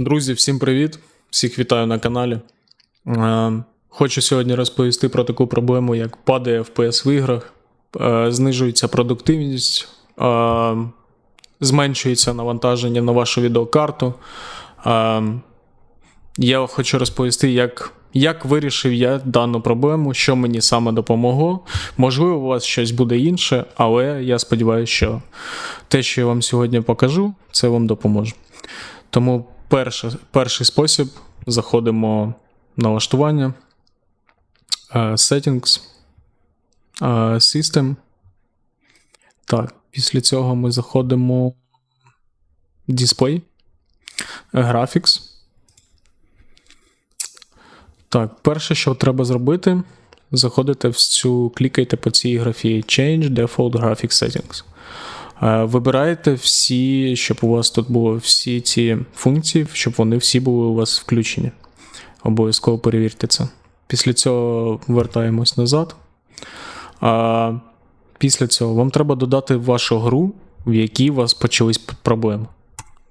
Друзі, всім привіт! Всіх вітаю на каналі. Е, Хочу сьогодні розповісти про таку проблему, як падає FPS в іграх, е, знижується продуктивність, е, зменшується навантаження на вашу відеокарту. Я хочу розповісти, як, як вирішив я дану проблему, що мені саме допомогло. Можливо, у вас щось буде інше, але я сподіваюся, що те, що я вам сьогодні покажу, це вам допоможе. Тому перший, перший спосіб заходимо в налаштування, е, Settings, е, System. Так, після цього ми заходимо в Display, е, Graphics. Так, перше, що треба зробити, заходите в цю, клікайте по цій графі Change Default Graphic Settings. Е, Вибираєте всі, щоб у вас тут було всі ці функції, щоб вони всі були у вас включені. Обов'язково перевірте це. Після цього вертаємось назад. А після цього вам треба додати вашу гру, в якій у вас почались проблеми.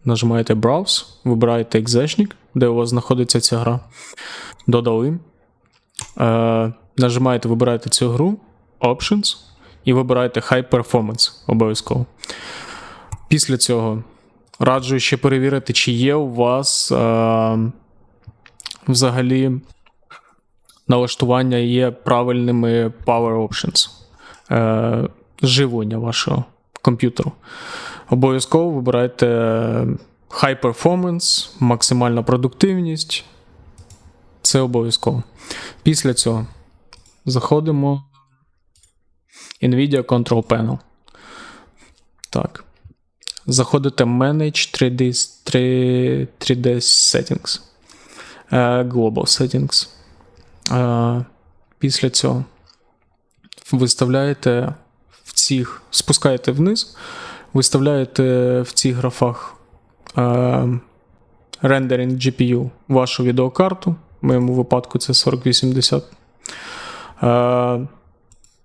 Нажимаєте Browse, вибираєте екзешник, де у вас знаходиться ця гра. Додали. Е, нажимаєте, вибираєте цю гру, Options, і вибираєте High Performance обов'язково. Після цього раджу ще перевірити, чи є у вас е, взагалі налаштування є правильними Power Options е, живлення вашого комп'ютеру. Обов'язково вибирайте High Performance, максимальна продуктивність. Це обов'язково. Після цього заходимо NVIDIA Control Panel. Так. Заходите в Manage 3D, 3, 3D Settings. Е, Global Settings. Е, Після цього виставляєте в цих, спускаєте вниз, виставляєте в цих графах Rendering GPU вашу відеокарту. В моєму випадку це 4080. Е,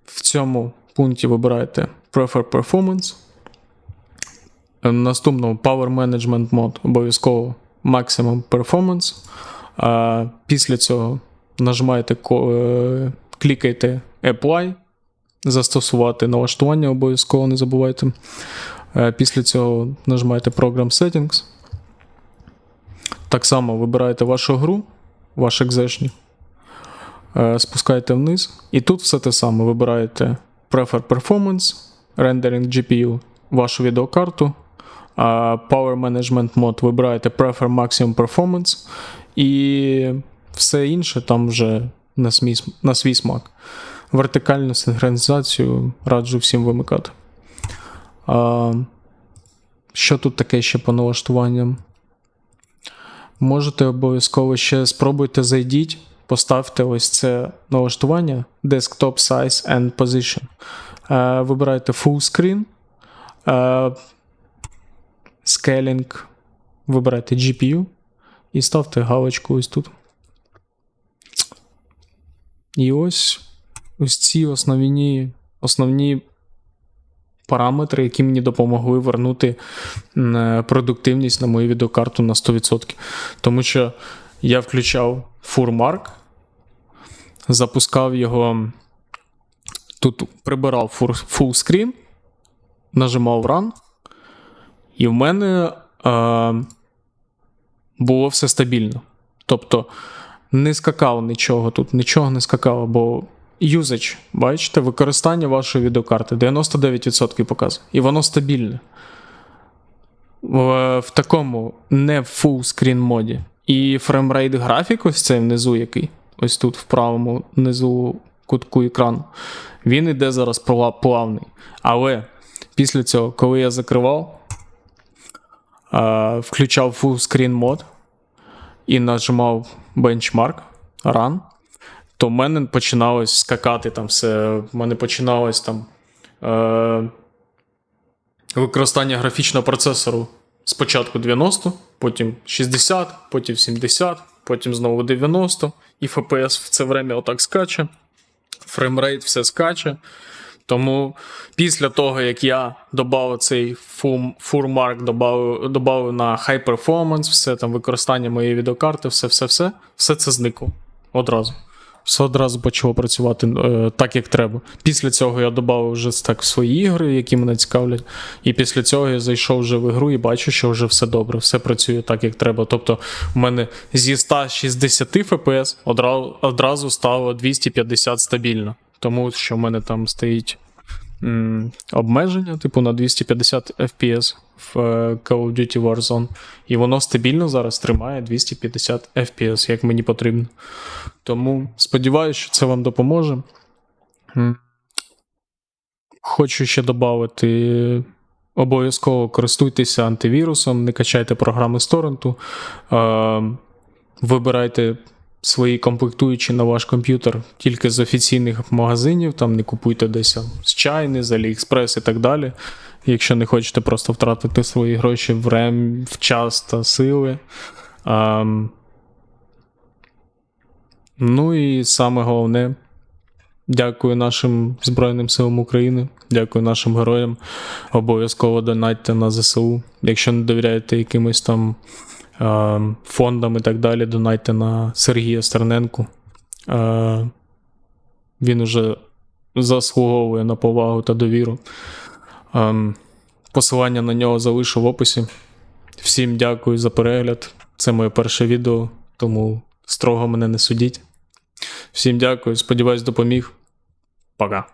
в цьому пункті вибираєте Prefer Performance. Е, Наступного Power Management Mode обов'язково Maximum Performance. Після цього нажимаєте, е, клікаєте Apply, застосувати налаштування обов'язково не забувайте. Е, Після цього нажимаєте Program Settings. Так само вибираєте вашу гру, ваш екзешник. Спускаєте вниз, і тут все те саме. Вибираєте Prefer Performance, Rendering GPU, вашу відеокарту, Power Management Mode вибираєте Prefer Maximum Performance, і все інше там вже на, смій, на свій смак. Вертикальну синхронізацію раджу всім вимикати. А, що тут таке ще по налаштуванням? Можете обов'язково ще спробуйте зайдіть, поставте ось це налаштування Desktop Size and Position. Е, вибирайте Full Screen, е, Scaling, вибирайте GPU і ставте галочку ось тут. І ось ось ці основні, основні параметри, які мені допомогли вернути е, продуктивність на мою відеокарту на 100%. Тому що я включав FurMark, запускав його. Тут прибирав full full screen, нажимав Run, і в мене е, було все стабільно. Тобто не скакав нічого тут, нічого не скакало, бо юзач, бачите, використання вашої відеокарти 99% показує. І воно стабільне. В, в такому не full screen моді. І фреймрейт графік, ось цей внизу, який, ось тут в правому низу кутку екрану, він іде зараз плавний. Але після цього, коли я закривав, включав full screen мод і нажимав benchmark, run, то в мене починалось скакати там все. В мене починалось там е, використання графічного процесору спочатку 90, потім 60, потім 70, потім знову 90, і FPS в це время отак скаче. Фреймрейт все скаче. Тому після того, як я додав цей фурмарк, додав, на high performance, все там використання моєї відеокарти, все, все, все, все це зникло одразу. Все одразу почало працювати е, так, як треба. Після цього я додав вже так свої ігри, які мене цікавлять. І після цього я зайшов вже в ігру і бачу, що вже все добре, все працює так, як треба. Тобто, в мене зі 160 FPS одразу, одразу стало 250 стабільно. Тому що в мене там стоїть обмеження, типу, на 250 FPS в е, Call of Duty Warzone. І воно стабільно зараз тримає 250 FPS, як мені потрібно. Тому сподіваюся, що це вам допоможе. Хочу ще додати. Обов'язково користуйтеся антивірусом, не качайте програми з торренту. Е, вибирайте свої комплектуючі на ваш комп'ютер тільки з офіційних магазинів, там не купуйте десь з Чайни, з AliExpress і так далі. Якщо не хочете просто втратити свої гроші в рем, в час та сили. Ем, Ну і саме головне, дякую нашим Збройним силам України, дякую нашим героям. Обов'язково донатьте на ЗСУ. Якщо не довіряєте якимось там фондам і так далі, донатьте на Сергія Стерненку. Е, він уже заслуговує на повагу та довіру. Ем, Посилання на нього залишу в описі. Всім дякую за перегляд. Це моє перше відео, тому строго мене не судіть. Всім дякую, сподіваюсь, допоміг. Пока.